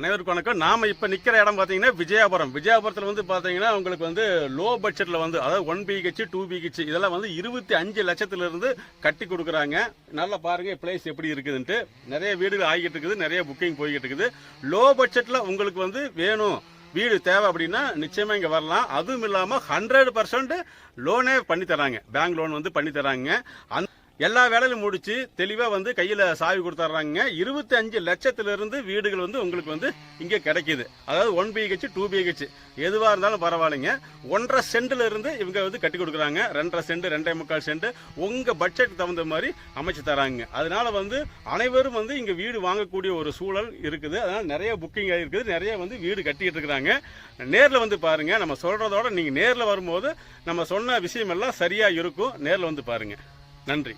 அனைவருக்கும் வணக்கம். நாம இப்போ நிற்கிற இடம் பார்த்தீங்கன்னா விஜயாபுரம். விஜயாபுரத்தில் வந்து பார்த்தீங்கன்னா உங்களுக்கு வந்து லோ பட்ஜெட்டில் வந்து அதாவது ஒன் பிஹெச் டூ பிஹெச் இதெல்லாம் வந்து இருபத்தி அஞ்சு லட்சத்துலருந்து கட்டி கொடுக்குறாங்க. நல்லா பாருங்க பிளேஸ் எப்படி இருக்குதுன்ட்டு. நிறைய வீடுகள் ஆகிட்டு இருக்குது நிறைய புக்கிங் போய்கிட்டு இருக்குது. லோ பட்ஜெட்டில் உங்களுக்கு வந்து வேணும். வீடு தேவை அப்படின்னா நிச்சயமாக இங்கே வரலாம். அதுவும் இல்லாமல் ஹண்ட்ரட் பர்சன்ட் லோனே பண்ணி தராங்க. பேங்க் லோன் வந்து பண்ணி தராங்க. அந்த எல்லா வேலையிலும் முடிச்சு தெளிவா வந்து கையில சாவி கொடுத்துட்றாங்க இருபத்தி அஞ்சு லட்சத்துல இருந்து வீடுகள் வந்து உங்களுக்கு வந்து இங்க கிடைக்குது. அதாவது ஒன் பிஹெச் டூ பிஹெச் எதுவா இருந்தாலும் பரவாயில்லைங்க. ஒன்றரை சென்ட்ல இருந்து இவங்க வந்து கட்டி கொடுக்குறாங்க. ரெண்டரை சென்ட் ரெண்டே முக்கால் சென்ட். உங்க பட்ஜெட் தகுந்த மாதிரி அமைச்சு தராங்க. அதனால வந்து அனைவரும் வந்து இங்க வீடு வாங்கக்கூடிய ஒரு சூழல் இருக்குது. அதனால நிறைய புக்கிங் ஆகிருக்குது நிறைய வந்து வீடு கட்டிக்கிட்டு இருக்கிறாங்க. நேர்ல வந்து பாருங்க. நம்ம சொல்றதோட நீங்க நேர்ல வரும்போது நம்ம சொன்ன விஷயம் எல்லாம் சரியா இருக்கும். நேர்ல வந்து பாருங்க. நன்றி.